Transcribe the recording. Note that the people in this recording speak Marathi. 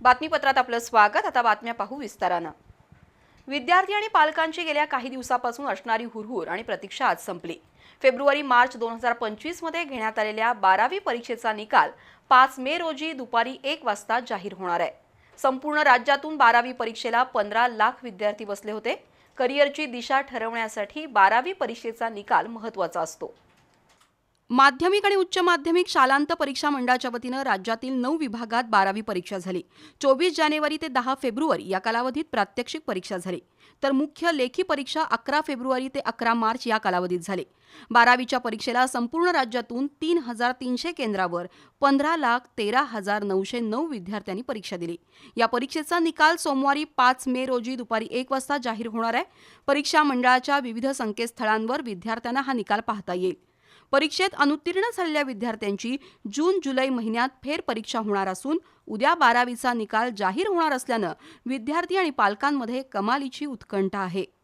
बातमीपत्रात आपलं स्वागत. आता बातम्या पाहू विस्तारानं. विद्यार्थी आणि पालकांची गेल्या काही दिवसापासून असणारी हुरहुर आणि प्रतीक्षा आज संपली. फेब्रुवारी मार्च दोन हजार पंचवीसमध्ये घेण्यात आलेल्या बारावी परीक्षेचा निकाल पाच मे रोजी दुपारी एक वाजता जाहीर होणार आहे. संपूर्ण राज्यातून बारावी परीक्षेला पंधरा लाख विद्यार्थी बसले होते. करिअरची दिशा ठरवण्यासाठी बारावी परीक्षेचा निकाल महत्त्वाचा असतो. माध्यमिक आणि उच्च माध्यमिक शालांत परीक्षा मंडळाच्या वतीनं राज्यातील नऊ विभागात बारावी परीक्षा झाली. चोवीस जानेवारी ते दहा फेब्रुवारी या कालावधीत प्रात्यक्षिक परीक्षा झाली. तर मुख्य लेखी परीक्षा अकरा फेब्रुवारी ते अकरा मार्च या कालावधीत झाली. बारावीच्या परीक्षेला संपूर्ण राज्यातून तीन हजार तीनशे केंद्रावर पंधरा लाख तेरा हजार नऊशे नऊ विद्यार्थ्यांनी परीक्षा दिली. या परीक्षेचा निकाल सोमवारी पाच मे रोजी दुपारी एक वाजता जाहीर होणार आहे. परीक्षा मंडळाच्या विविध संकेतस्थळांवर विद्यार्थ्यांना हा निकाल पाहता येईल. परीक्षेत अनुत्तीर्ण झालेल्या विद्यार्थ्यांची जून जुलै महिन्यात फेरपरीक्षा होणार असून उद्या बारावीचा निकाल जाहीर होणार असल्यानं विद्यार्थी आणि पालकांमध्ये कमालीची उत्कंठा आहे.